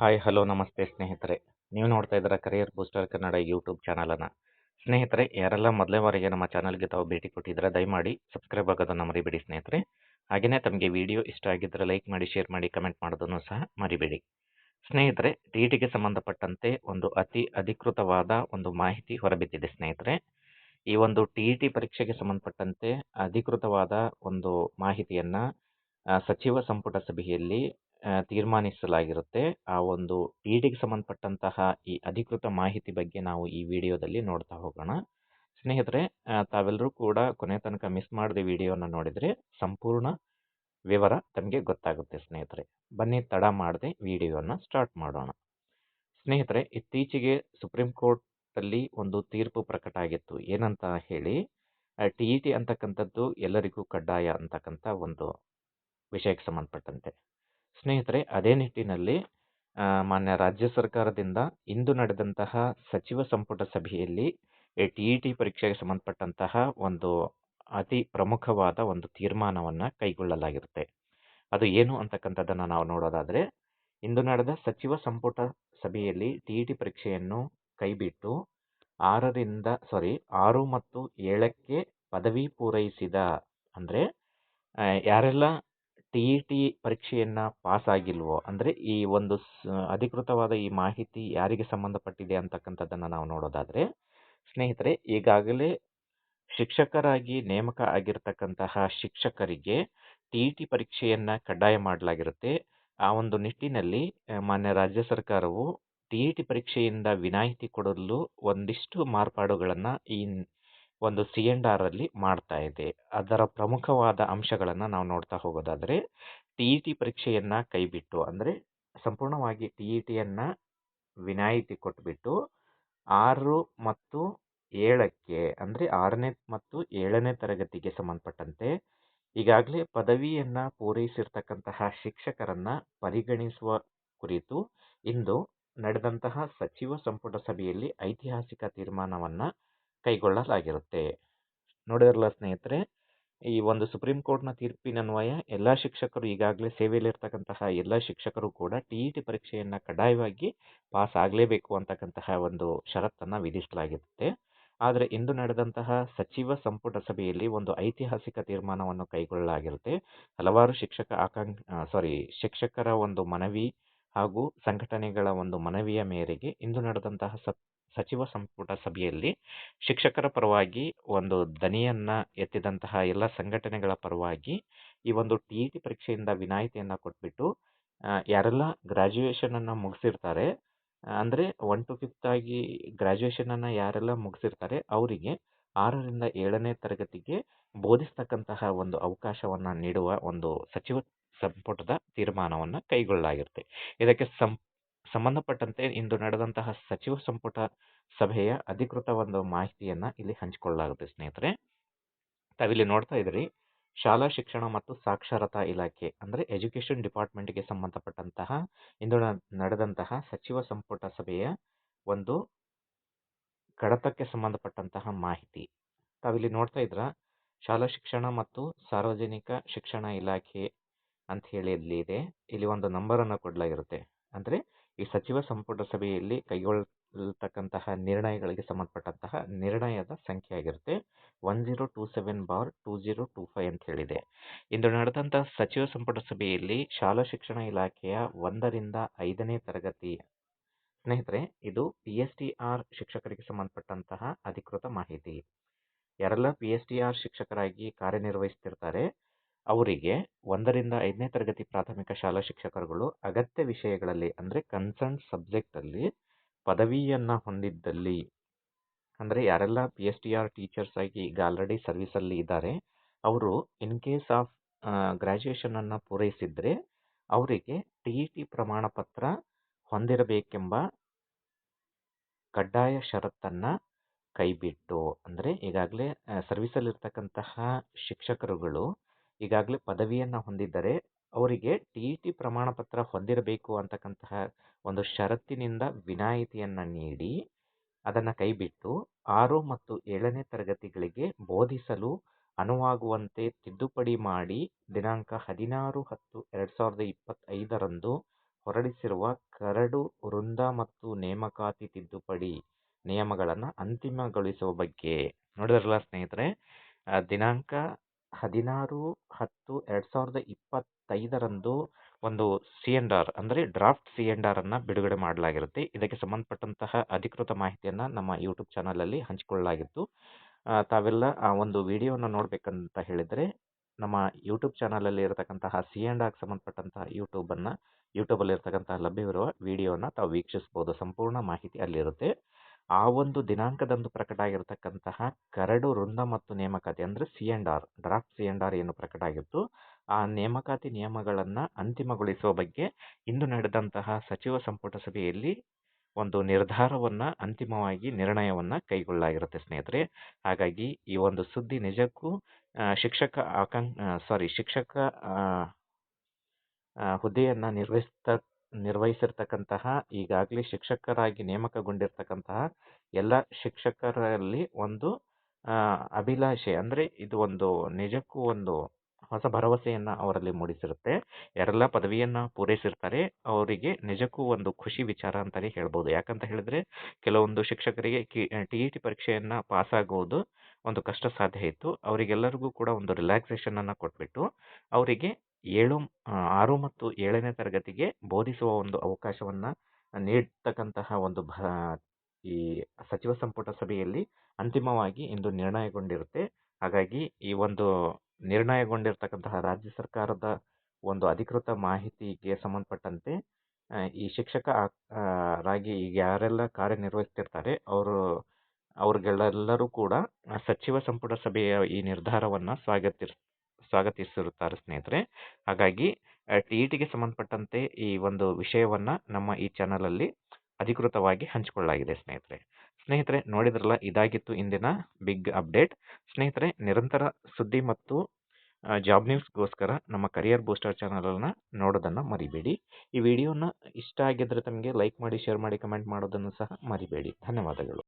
Hi, hello, ನಮಸ್ತೆ ಸ್ನೇಹಿತರೆ. ನೀವು ನೋಡ್ತಾ ಇದ್ದೀರಾ ಕರಿಯರ್ ಬೂಸ್ಟರ್ ಕನ್ನಡ ಯೂಟ್ಯೂಬ್ ಚಾನಲನ್ನು. ಸ್ನೇಹಿತರೆ, ಯಾರೆಲ್ಲ ಮೊದಲೇ ಬಾರಿಗೆ ನಮ್ಮ ಚಾನಲ್ಗೆ ತಾವು ಭೇಟಿ ಕೊಟ್ಟಿದ್ದರೆ, ದಯಮಾಡಿ ಸಬ್ಸ್ಕ್ರೈಬ್ ಆಗೋದನ್ನು ಮರಿಬೇಡಿ ಸ್ನೇಹಿತರೆ. ಹಾಗೆಯೇ ತಮಗೆ ವಿಡಿಯೋ ಇಷ್ಟ ಆಗಿದ್ದರೆ ಲೈಕ್ ಮಾಡಿ ಶೇರ್ ಮಾಡಿ ಕಮೆಂಟ್ ಮಾಡೋದನ್ನು ಸಹ ಮರಿಬೇಡಿ. ಸ್ನೇಹಿತರೆ ಟಿ ಟಿಗೆ ಸಂಬಂಧಪಟ್ಟಂತೆ ಒಂದು ಅತಿ ಅಧಿಕೃತವಾದ ಒಂದು ಮಾಹಿತಿ ಹೊರಬಿದ್ದಿದೆ ಸ್ನೇಹಿತರೆ. ಈ ಒಂದು ಟಿ ಟಿ ಪರೀಕ್ಷೆಗೆ ಸಂಬಂಧಪಟ್ಟಂತೆ ಅಧಿಕೃತವಾದ ಒಂದು ಮಾಹಿತಿಯನ್ನು ಸಚಿವ ಸಂಪುಟ ಸಭೆಯಲ್ಲಿ ತೀರ್ಮಾನಿಸಲಾಗಿರುತ್ತೆ. ಆ ಒಂದು ಟಿಗೆ ಸಂಬಂಧಪಟ್ಟಂತಹ ಈ ಅಧಿಕೃತ ಮಾಹಿತಿ ಬಗ್ಗೆ ನಾವು ಈ ವಿಡಿಯೋದಲ್ಲಿ ನೋಡ್ತಾ ಹೋಗೋಣ. ಸ್ನೇಹಿತರೆ ತಾವೆಲ್ಲರೂ ಕೂಡ ಕೊನೆ ತನಕ ಮಿಸ್ ಮಾಡದೆ ವಿಡಿಯೋನ ನೋಡಿದರೆ ಸಂಪೂರ್ಣ ವಿವರ ತಮಗೆ ಗೊತ್ತಾಗುತ್ತೆ ಸ್ನೇಹಿತರೆ. ಬನ್ನಿ, ತಡ ಮಾಡದೆ ವಿಡಿಯೋನ ಸ್ಟಾರ್ಟ್ ಮಾಡೋಣ. ಸ್ನೇಹಿತರೆ, ಇತ್ತೀಚೆಗೆ ಸುಪ್ರೀಂ ಕೋರ್ಟಲ್ಲಿ ಒಂದು ತೀರ್ಪು ಪ್ರಕಟ ಆಗಿತ್ತು. ಏನಂತ ಹೇಳಿ ಟಿ ಇ ಟಿ ಅಂತಕ್ಕಂಥದ್ದು ಎಲ್ಲರಿಗೂ ಕಡ್ಡಾಯ ಅಂತಕ್ಕಂಥ ಒಂದು ವಿಷಯಕ್ಕೆ ಸಂಬಂಧಪಟ್ಟಂತೆ. ಸ್ನೇಹಿತರೆ, ಅದೇ ನಿಟ್ಟಿನಲ್ಲಿ ಮಾನ್ಯ ರಾಜ್ಯ ಸರ್ಕಾರದಿಂದ ಇಂದು ನಡೆದಂತಹ ಸಚಿವ ಸಂಪುಟ ಸಭೆಯಲ್ಲಿ ಟಿ ಇ ಟಿ ಪರೀಕ್ಷೆಗೆ ಸಂಬಂಧಪಟ್ಟಂತಹ ಒಂದು ಅತಿ ಪ್ರಮುಖವಾದ ಒಂದು ತೀರ್ಮಾನವನ್ನು ಕೈಗೊಳ್ಳಲಾಗಿರುತ್ತೆ. ಅದು ಏನು ಅಂತಕ್ಕಂಥದ್ದನ್ನು ನಾವು ನೋಡೋದಾದರೆ, ಇಂದು ನಡೆದ ಸಚಿವ ಸಂಪುಟ ಸಭೆಯಲ್ಲಿ ಟಿ ಇ ಟಿ ಪರೀಕ್ಷೆಯನ್ನು ಕೈಬಿಟ್ಟು ಆರರಿಂದ ಸಾರಿ ಆರು ಮತ್ತು ಏಳಕ್ಕೆ ಪದವಿ ಪೂರೈಸಿದ ಅಂದರೆ ಯಾರೆಲ್ಲ ಟಿ ಇ ಟಿ ಪರೀಕ್ಷೆಯನ್ನು ಪಾಸ್ ಆಗಿಲ್ವೋ ಅಂದರೆ ಈ ಒಂದು ಸ- ಅಧಿಕೃತವಾದ ಈ ಮಾಹಿತಿ ಯಾರಿಗೆ ಸಂಬಂಧಪಟ್ಟಿದೆ ಅಂತಕ್ಕಂಥದ್ದನ್ನು ನಾವು ನೋಡೋದಾದರೆ, ಸ್ನೇಹಿತರೆ, ಈಗಾಗಲೇ ಶಿಕ್ಷಕರಾಗಿ ನೇಮಕ ಆಗಿರ್ತಕ್ಕಂತಹ ಶಿಕ್ಷಕರಿಗೆ ಟಿ ಇ ಟಿ ಪರೀಕ್ಷೆಯನ್ನು ಕಡ್ಡಾಯ ಮಾಡಲಾಗಿರುತ್ತೆ. ಆ ಒಂದು ನಿಟ್ಟಿನಲ್ಲಿ ಮಾನ್ಯ ರಾಜ್ಯ ಸರ್ಕಾರವು ಟಿ ಇ ಟಿ ಪರೀಕ್ಷೆಯಿಂದ ವಿನಾಯಿತಿ ಕೊಡಲು ಒಂದಿಷ್ಟು ಮಾರ್ಪಾಡುಗಳನ್ನು ಈ ಒಂದು ಸಿ ಎಂಡ್ ಆರ್ ಅಲ್ಲಿ ಮಾಡ್ತಾ ಇದೆ. ಅದರ ಪ್ರಮುಖವಾದ ಅಂಶಗಳನ್ನು ನಾವು ನೋಡ್ತಾ ಹೋಗೋದಾದರೆ, ಟಿ ಇ ಟಿ ಪರೀಕ್ಷೆಯನ್ನು ಕೈಬಿಟ್ಟು, ಅಂದರೆ ಸಂಪೂರ್ಣವಾಗಿ ಟಿ ಇ ಟಿಯನ್ನು ವಿನಾಯಿತಿ ಕೊಟ್ಬಿಟ್ಟು, ಆರು ಮತ್ತು ಏಳಕ್ಕೆ, ಅಂದರೆ ಆರನೇ ಮತ್ತು ಏಳನೇ ತರಗತಿಗೆ ಸಂಬಂಧಪಟ್ಟಂತೆ ಈಗಾಗಲೇ ಪದವಿಯನ್ನು ಪೂರೈಸಿರ್ತಕ್ಕಂತಹ ಶಿಕ್ಷಕರನ್ನ ಪರಿಗಣಿಸುವ ಕುರಿತು ಇಂದು ನಡೆದಂತಹ ಸಚಿವ ಸಂಪುಟ ಸಭೆಯಲ್ಲಿ ಐತಿಹಾಸಿಕ ತೀರ್ಮಾನವನ್ನು ಕೈಗೊಳ್ಳಲಾಗಿರುತ್ತೆ. ನೋಡಿದ್ರಲ್ಲ ಸ್ನೇಹಿತರೆ, ಈ ಒಂದು ಸುಪ್ರೀಂ ಕೋರ್ಟ್ನ ತೀರ್ಪಿನನ್ವಯ ಎಲ್ಲ ಶಿಕ್ಷಕರು ಈಗಾಗಲೇ ಸೇವೆಯಲ್ಲಿರ್ತಕ್ಕಂತಹ ಎಲ್ಲ ಶಿಕ್ಷಕರು ಕೂಡ ಟಿ ಇ ಟಿ ಪರೀಕ್ಷೆಯನ್ನು ಕಡ್ಡಾಯವಾಗಿ ಪಾಸ್ ಆಗಲೇಬೇಕು ಅಂತಕ್ಕಂತಹ ಒಂದು ಷರತ್ತನ್ನು ವಿಧಿಸಲಾಗಿರುತ್ತೆ. ಆದರೆ ಇಂದು ನಡೆದಂತಹ ಸಚಿವ ಸಂಪುಟ ಸಭೆಯಲ್ಲಿ ಒಂದು ಐತಿಹಾಸಿಕ ತೀರ್ಮಾನವನ್ನು ಕೈಗೊಳ್ಳಲಾಗಿರುತ್ತೆ. ಹಲವಾರು ಶಿಕ್ಷಕ ಆಕಾಂಕ್ಷ ಸಾರಿ ಶಿಕ್ಷಕರ ಒಂದು ಮನವಿ ಹಾಗೂ ಸಂಘಟನೆಗಳ ಒಂದು ಮನವಿಯ ಮೇರೆಗೆ ಇಂದು ನಡೆದಂತಹ ಸ ಸಚಿವ ಸಂಪುಟ ಸಭೆಯಲ್ಲಿ ಶಿಕ್ಷಕರ ಪರವಾಗಿ ಒಂದು ದನಿಯನ್ನ ಎತ್ತಿದಂತಹ ಎಲ್ಲ ಸಂಘಟನೆಗಳ ಪರವಾಗಿ ಈ ಒಂದು ಟಿ ಇ ಟಿ ಪರೀಕ್ಷೆಯಿಂದ ವಿನಾಯಿತಿಯನ್ನು ಕೊಟ್ಬಿಟ್ಟು ಯಾರೆಲ್ಲ ಗ್ರ್ಯಾಜುಯೇಷನನ್ನು ಮುಗಿಸಿರ್ತಾರೆ, ಅಂದರೆ ಒನ್ ಟು ಫಿಫ್ತ್ ಆಗಿ ಗ್ರ್ಯಾಜುಯೇಷನನ್ನು ಯಾರೆಲ್ಲ ಮುಗಿಸಿರ್ತಾರೆ, ಅವರಿಗೆ ಆರರಿಂದ ಏಳನೇ ತರಗತಿಗೆ ಬೋಧಿಸ್ತಕ್ಕಂತಹ ಒಂದು ಅವಕಾಶವನ್ನು ನೀಡುವ ಒಂದು ಸಚಿವ ಸಂಪುಟದ ತೀರ್ಮಾನವನ್ನು ಕೈಗೊಳ್ಳಲಾಗಿರುತ್ತೆ. ಇದಕ್ಕೆ ಸಂ ಸಂಬಂಧಪಟ್ಟಂತೆ ಇಂದು ನಡೆದಂತಹ ಸಚಿವ ಸಂಪುಟ ಸಭೆಯ ಅಧಿಕೃತ ಒಂದು ಮಾಹಿತಿಯನ್ನು ಇಲ್ಲಿ ಹಂಚಿಕೊಳ್ಳಲಾಗುತ್ತೆ, ಸ್ನೇಹಿತರೆ. ತಾವಿಲ್ಲಿ ನೋಡ್ತಾ ಇದ್ರಿ ಶಾಲಾ ಶಿಕ್ಷಣ ಮತ್ತು ಸಾಕ್ಷರತಾ ಇಲಾಖೆ, ಅಂದರೆ ಎಜುಕೇಷನ್ ಡಿಪಾರ್ಟ್ಮೆಂಟ್ಗೆ ಸಂಬಂಧಪಟ್ಟಂತಹ ಇಂದು ನಡೆದಂತಹ ಸಚಿವ ಸಂಪುಟ ಸಭೆಯ ಒಂದು ಕಡತಕ್ಕೆ ಸಂಬಂಧಪಟ್ಟಂತಹ ಮಾಹಿತಿ. ತಾವಿಲ್ಲಿ ನೋಡ್ತಾ ಇದ್ರ, ಶಾಲಾ ಶಿಕ್ಷಣ ಮತ್ತು ಸಾರ್ವಜನಿಕ ಶಿಕ್ಷಣ ಇಲಾಖೆ ಅಂತ ಹೇಳಿ ಇಲ್ಲಿ ಇದೆ ಇಲ್ಲಿ ಒಂದು ನಂಬರನ್ನು ಕೊಡಲಾಗಿರುತ್ತೆ. ಅಂದರೆ ಈ ಸಚಿವ ಸಂಪುಟ ಸಭೆಯಲ್ಲಿ ಕೈಗೊಳ್ಳತಕ್ಕಂತಹ ನಿರ್ಣಯಗಳಿಗೆ ಸಂಬಂಧಪಟ್ಟಂತಹ ನಿರ್ಣಯದ ಸಂಖ್ಯೆ ಆಗಿರುತ್ತೆ one zero two seven bar two zero two five ಅಂತ ಹೇಳಿದೆ. ಇಂದು ನಡೆದಂತಹ ಸಚಿವ ಸಂಪುಟ ಸಭೆಯಲ್ಲಿ ಶಾಲಾ ಶಿಕ್ಷಣ ಇಲಾಖೆಯ ಒಂದರಿಂದ ಐದನೇ ತರಗತಿ ಸ್ನೇಹಿತರೆ, ಇದು ಪಿ ಎಸ್ ಟಿ ಆರ್ ಶಿಕ್ಷಕರಿಗೆ ಸಂಬಂಧಪಟ್ಟಂತಹ ಅಧಿಕೃತ ಮಾಹಿತಿ. ಯಾರೆಲ್ಲ ಪಿ ಎಸ್ ಟಿ ಆರ್ ಶಿಕ್ಷಕರಾಗಿ ಕಾರ್ಯನಿರ್ವಹಿಸ್ತಿರ್ತಾರೆ ಅವರಿಗೆ ಒಂದರಿಂದ ಐದನೇ ತರಗತಿ ಪ್ರಾಥಮಿಕ ಶಾಲಾ ಶಿಕ್ಷಕರುಗಳು ಅಗತ್ಯ ವಿಷಯಗಳಲ್ಲಿ, ಅಂದರೆ ಕನ್ಸರ್ನ್ ಸಬ್ಜೆಕ್ಟಲ್ಲಿ ಪದವಿಯನ್ನು ಹೊಂದಿದ್ದಲ್ಲಿ, ಅಂದರೆ ಯಾರೆಲ್ಲ P S T R teachers ಆಗಿ ಈಗ ಆಲ್ರೆಡಿ ಸರ್ವಿಸಲ್ಲಿ ಇದ್ದಾರೆ, ಅವರು ಇನ್ ಕೇಸ್ ಆಫ್ ಗ್ರ್ಯಾಜುಯೇಷನನ್ನು ಪೂರೈಸಿದರೆ ಅವರಿಗೆ ಟಿ ಇ ಟಿ ಪ್ರಮಾಣ ಪತ್ರ ಹೊಂದಿರಬೇಕೆಂಬ ಕಡ್ಡಾಯ ಷರತ್ತನ್ನು ಕೈಬಿಟ್ಟು, ಅಂದರೆ ಈಗಾಗಲೇ ಸರ್ವಿಸಲ್ಲಿರ್ತಕ್ಕಂತಹ ಶಿಕ್ಷಕರುಗಳು ಈಗಾಗಲೇ ಪದವಿಯನ್ನು ಹೊಂದಿದ್ದರೆ ಅವರಿಗೆ ಟಿ ಇ ಟಿ ಪ್ರಮಾಣ ಪತ್ರ ಹೊಂದಿರಬೇಕು ಅಂತಕ್ಕಂತಹ ಒಂದು ಷರತ್ತಿನಿಂದ ವಿನಾಯಿತಿಯನ್ನು ನೀಡಿ, ಅದನ್ನು ಕೈಬಿಟ್ಟು ಆರು ಮತ್ತು ಏಳನೇ ತರಗತಿಗಳಿಗೆ ಬೋಧಿಸಲು ಅನುವಾಗುವಂತೆ ತಿದ್ದುಪಡಿ ಮಾಡಿ ದಿನಾಂಕ ಹದಿನಾರು ಹತ್ತು ಎರಡು ಸಾವಿರದ ಇಪ್ಪತ್ತೈದರಂದು ಹೊರಡಿಸಿರುವ ಕರಡು, ವೃಂದ ಮತ್ತು ನೇಮಕಾತಿ ತಿದ್ದುಪಡಿ ನಿಯಮಗಳನ್ನು ಅಂತಿಮಗೊಳಿಸುವ ಬಗ್ಗೆ. ನೋಡಿದ್ರಲ್ಲ ಸ್ನೇಹಿತರೆ ದಿನಾಂಕ ಹದಿನಾರು ಹತ್ತು ಎರಡು ಸಾವಿರದ ಇಪ್ಪತ್ತೈದರಂದು ಒಂದು ಸಿ ಎನ್ ಆರ್ ಅಂದರೆ ಡ್ರಾಫ್ಟ್ ಸಿ ಎನ್ ಆರ್ ಅನ್ನು ಬಿಡುಗಡೆ ಮಾಡಲಾಗಿರುತ್ತೆ. ಇದಕ್ಕೆ ಸಂಬಂಧಪಟ್ಟಂತಹ ಅಧಿಕೃತ ಮಾಹಿತಿಯನ್ನು ನಮ್ಮ ಯೂಟ್ಯೂಬ್ ಚಾನಲಲ್ಲಿ ಹಂಚಿಕೊಳ್ಳಲಾಗಿತ್ತು. ತಾವೆಲ್ಲ ಆ ಒಂದು ವಿಡಿಯೋನ ನೋಡಬೇಕಂತ ಹೇಳಿದರೆ ನಮ್ಮ ಯೂಟ್ಯೂಬ್ ಚಾನಲಲ್ಲಿ ಇರತಕ್ಕಂತಹ ಸಿ ಆ್ಯಂಡ್ ಆರ್ಗೆ ಸಂಬಂಧಪಟ್ಟಂತಹ ಯೂಟ್ಯೂಬನ್ನು ಯೂಟ್ಯೂಬಲ್ಲಿ ಇರತಕ್ಕಂತಹ ಲಭ್ಯವಿರುವ ವಿಡಿಯೋನ ತಾವು ವೀಕ್ಷಿಸ್ಬೋದು ಸಂಪೂರ್ಣ ಮಾಹಿತಿ ಅಲ್ಲಿರುತ್ತೆ. ಆ ಒಂದು ದಿನಾಂಕದಂದು ಪ್ರಕಟ ಆಗಿರತಕ್ಕಂತಹ ಕರಡು, ವೃಂದ ಮತ್ತು ನೇಮಕಾತಿ ಅಂದರೆ C and R draft C and R ಏನು ಪ್ರಕಟ ಆಗಿತ್ತು. ಆ ನೇಮಕಾತಿ ನಿಯಮಗಳನ್ನು ಅಂತಿಮಗೊಳಿಸುವ ಬಗ್ಗೆ ಇಂದು ನಡೆದಂತಹ ಸಚಿವ ಸಂಪುಟ ಸಭೆಯಲ್ಲಿ ಒಂದು ನಿರ್ಧಾರವನ್ನು ಅಂತಿಮವಾಗಿ ನಿರ್ಣಯವನ್ನು ಕೈಗೊಳ್ಳಲಾಗಿರುತ್ತೆ ಸ್ನೇಹಿತರೆ. ಹಾಗಾಗಿ ಈ ಒಂದು ಸುದ್ದಿ ನಿಜಕ್ಕೂ ಶಿಕ್ಷಕ ಆಕಾಂಕ್ಷ ಸಾರಿ ಶಿಕ್ಷಕ ಹುದ್ದೆಯನ್ನು ನಿರ್ವಹಿಸ್ತ ನಿರ್ವಹಿಸಿರ್ತಕ್ಕಂತಹ, ಈಗಾಗಲೇ ಶಿಕ್ಷಕರಾಗಿ ನೇಮಕಗೊಂಡಿರ್ತಕ್ಕಂತಹ ಎಲ್ಲ ಶಿಕ್ಷಕರಲ್ಲಿ ಒಂದು ಅಭಿಲಾಷೆ ಅಂದರೆ ಇದು ಒಂದು ನಿಜಕ್ಕೂ ಒಂದು ಹೊಸ ಭರವಸೆಯನ್ನು ಅವರಲ್ಲಿ ಮೂಡಿಸಿರುತ್ತೆ. ಯಾರೆಲ್ಲ ಪದವಿಯನ್ನು ಪೂರೈಸಿರ್ತಾರೆ, ಅವರಿಗೆ ನಿಜಕ್ಕೂ ಒಂದು ಖುಷಿ ವಿಚಾರ ಅಂತಲೇ ಹೇಳ್ಬೋದು. ಯಾಕಂತ ಹೇಳಿದ್ರೆ, ಕೆಲವೊಂದು ಶಿಕ್ಷಕರಿಗೆ ಕಿ, ಟಿ ಇ ಟಿ ಪರೀಕ್ಷೆಯನ್ನು ಪಾಸ್ ಆಗುವುದು ಒಂದು ಕಷ್ಟ ಸಾಧ್ಯ ಇತ್ತು. ಅವರಿಗೆಲ್ಲರಿಗೂ ಕೂಡ ಒಂದು ರಿಲ್ಯಾಕ್ಸೇಷನನ್ನು ಕೊಟ್ಬಿಟ್ಟು, ಅವರಿಗೆ ಏಳು ಆರು ಮತ್ತು ಏಳನೇ ತರಗತಿಗೆ ಬೋಧಿಸುವ ಒಂದು ಅವಕಾಶವನ್ನು ನೀಡ್ತಕ್ಕಂತಹ ಒಂದು ಭ, ಈ ಸಚಿವ ಸಂಪುಟ ಸಭೆಯಲ್ಲಿ ಅಂತಿಮವಾಗಿ ಇಂದು ನಿರ್ಣಯಗೊಂಡಿರುತ್ತೆ. ಹಾಗಾಗಿ ಈ ಒಂದು ನಿರ್ಣಯಗೊಂಡಿರ್ತಕ್ಕಂತಹ ರಾಜ್ಯ ಸರ್ಕಾರದ ಒಂದು ಅಧಿಕೃತ ಮಾಹಿತಿಗೆ ಸಂಬಂಧಪಟ್ಟಂತೆ ಈ ಶಿಕ್ಷಕ ರಾಗಿ ಈಗ ಯಾರೆಲ್ಲ ಕಾರ್ಯನಿರ್ವಹಿಸ್ತಿರ್ತಾರೆ, ಅವರು, ಅವ್ರಿಗೆಲ್ಲರೂ ಕೂಡ ಸಚಿವ ಸಂಪುಟ ಸಭೆಯ ಈ ನಿರ್ಧಾರವನ್ನು ಸ್ವಾಗತಿಸ್ ಸ್ವಾಗತಿಸಿರುತ್ತಾರೆ ಸ್ನೇಹಿತರೆ. ಹಾಗಾಗಿ ಟಿ ಇ ಸಂಬಂಧಪಟ್ಟಂತೆ ಈ ಒಂದು ವಿಷಯವನ್ನು ನಮ್ಮ ಈ ಚಾನಲಲ್ಲಿ ಅಧಿಕೃತವಾಗಿ ಹಂಚಿಕೊಳ್ಳಲಾಗಿದೆ ಸ್ನೇಹಿತರೆ. ಸ್ನೇಹಿತರೆ, ನೋಡಿದ್ರಲ್ಲ, ಇದಾಗಿತ್ತು ಇಂದಿನ ಬಿಗ್ ಅಪ್ಡೇಟ್. ಸ್ನೇಹಿತರೆ, ನಿರಂತರ ಸುದ್ದಿ ಮತ್ತು ಜಾಬ್ ನ್ಯೂಸ್ಗೋಸ್ಕರ ನಮ್ಮ ಕರಿಯರ್ ಬೂಸ್ಟರ್ ಚಾನಲನ್ನು ನೋಡೋದನ್ನು ಮರಿಬೇಡಿ. ಈ ವಿಡಿಯೋನ ಇಷ್ಟ ಆಗಿದ್ದರೆ ತಮಗೆ ಲೈಕ್ ಮಾಡಿ, ಶೇರ್ ಮಾಡಿ, ಕಮೆಂಟ್ ಮಾಡೋದನ್ನು ಸಹ ಮರಿಬೇಡಿ. ಧನ್ಯವಾದಗಳು.